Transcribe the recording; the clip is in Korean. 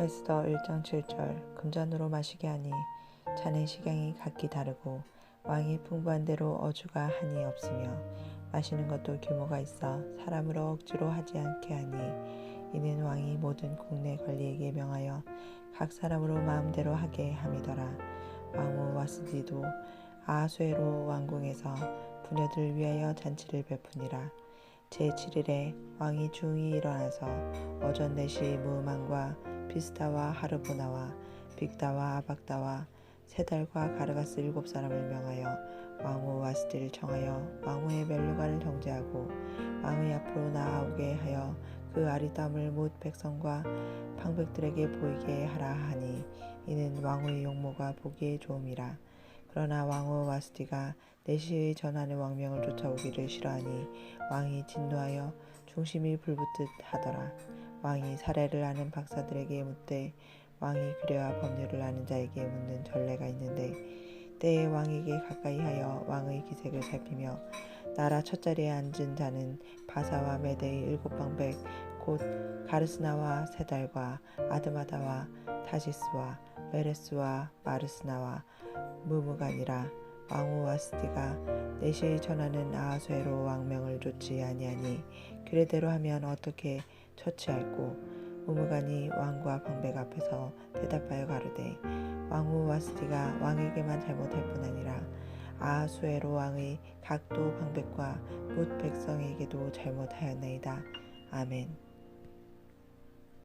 에스더 1장 7절 금잔으로 마시게 하니 잔의 식양이 각기 다르고 왕이 풍부한 대로 어주가 한이 없으며 마시는 것도 규모가 있어 사람으로 억지로 하지 않게 하니 이는 왕이 모든 국내 관리에게 명하여 각 사람으로 마음대로 하게 함이더라. 왕후 와스디도 아하수에로 왕궁에서 부녀들 위하여 잔치를 베푸니라. 제7일에 왕이 중히 일어나서 어전 내시 무음한과 비스다와 하르보나와 빅다와 아박다와 세달과 가르가스 일곱 사람을 명하여 왕후 와스디를 청하여 왕후의 멜류관을 정제하고 왕의 앞으로 나아오게 하여 그 아리따움을 못 백성과 방백들에게 보이게 하라 하니 이는 왕후의 용모가 보기에 좋음이라. 그러나 왕후 와스디가 내시의 전하는 왕명을 쫓아오기를 싫어하니 왕이 진노하여 중심이 불붙듯 하더라 왕이 사례를 아는 박사들에게 묻되 왕이 그래야 법률을 아는 자에게 묻는 전례가 있는데 때에 왕에게 가까이 하여 왕의 기색을 살피며 나라 첫자리에 앉은 자는 바사와 메대의 일곱 방백 곧 가르스나와 세달과 아드마다와 타시스와 메레스와 마르스나와 무무간이라 왕후 와스디가 내시의 전하는 아하수에로 왕명을 쫓지 아니하니 그래대로 하면 어떻게 처치할꼬 무무간이 왕과 방백 앞에서 대답하여 가르되 왕후 와스디가 왕에게만 잘못할 뿐 아니라 아하수에로 왕의 각도 방백과 못 백성에게도 잘못하였나이다. 아멘.